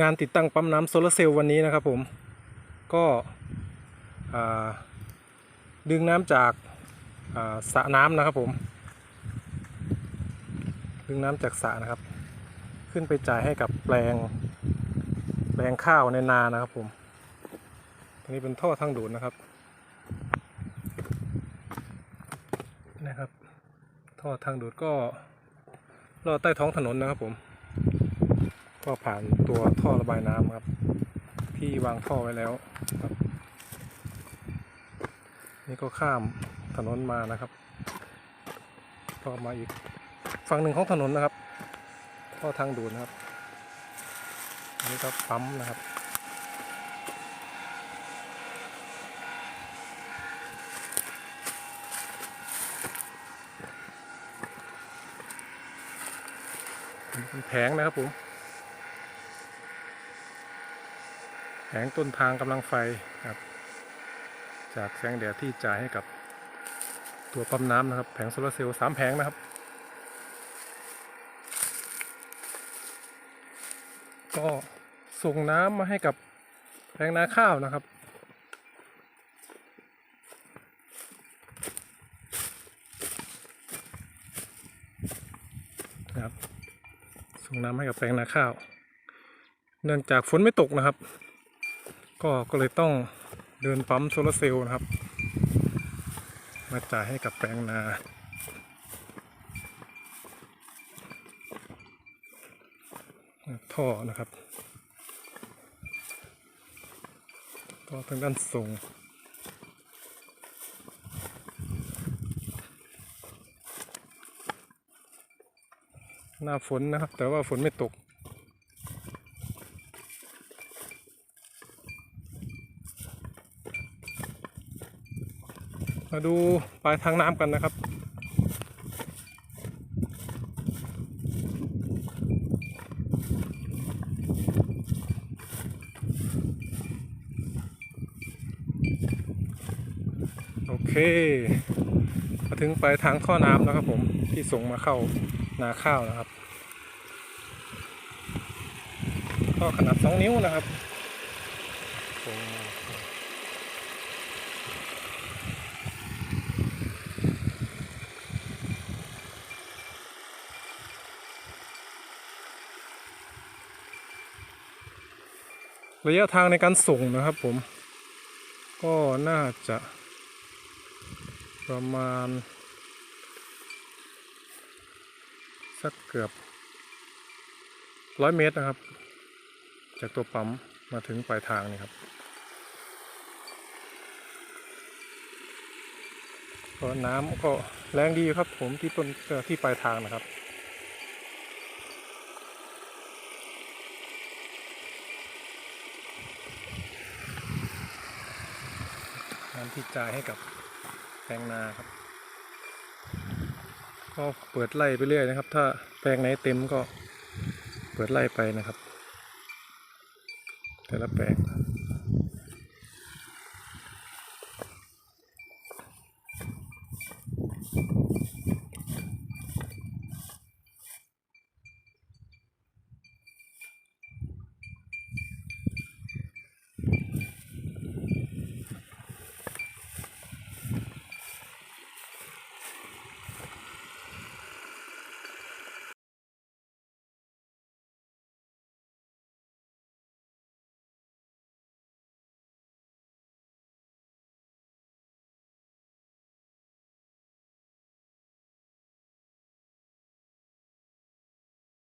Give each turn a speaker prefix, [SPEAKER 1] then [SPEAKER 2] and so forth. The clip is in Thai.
[SPEAKER 1] งานติดตั้งปั๊มน้ำโซลาร์เซลล์วันนี้นะครับผมก็ดึงน้ำจากาสระน้ำนะครับผม ดึงน้ำจากสระนะครับ ขึ้นไปจ่ายให้กับแปลงแปลงข้าวในนานะครับผมตรงนี้เป็นท่อทางดูดนะครับนะครับ ท่อทางดูดก็ลอดใต้ท้องถนนนะครับผม ก็ผ่านตัวท่อระบายน้ำครับ ที่วางท่อไว้แล้วครับ นี่ก็ข้ามถนนมานะครับก็มาอีกฝั่งหนึ่งของถนนนะครับท่อทางดูดนะครับอันนี้ก็ปั๊มนะครับเป็นแผงนะครับผม แผงต้นทางกำลังไฟครับ จากแสงแดดที่จ่ายให้กับตัวปั๊มน้ำนะครับ แผงโซลาเซลล์สามแผงนะครับ ก็ส่งน้ำมาให้กับแปลงนาข้าวนะครับนะครับ ส่งน้ำให้กับแปลงนาข้าว เนื่องจากฝนไม่ตกนะครับ ก็ก็เลยต้องเดินปั๊มโซลาร์เซลล์นะครับ มาจ่ายให้กับแปลงนา ท่อนะครับท่อทางด้านส่งหน้าฝนนะครับ แต่ว่าฝนไม่ตก มาดูปลายทางน้ำกันนะครับ โอเค มาถึงปลายทางท่อน้ำนะครับผมที่ส่งมาเข้านาข้าวนะครับก็ขนาด 2 นิ้วนะครับ ระยะทางในการส่งนะครับผม ก็น่าจะประมาณ สักเกือบร้อยเมตรนะครับ จากตัวปั๊มมาถึงปลายทางนี่ครับ ก็น้ำก็แรงดีครับผมที่ต้นที่ปลายทางนะครับ น้ำที่จ่ายให้กับแปลงนาครับ ก็เปิดไล่ไปเรื่อยนะครับ ถ้าแปลงไหนเต็มก็เปิดไล่ไปนะครับ แต่ละแปลง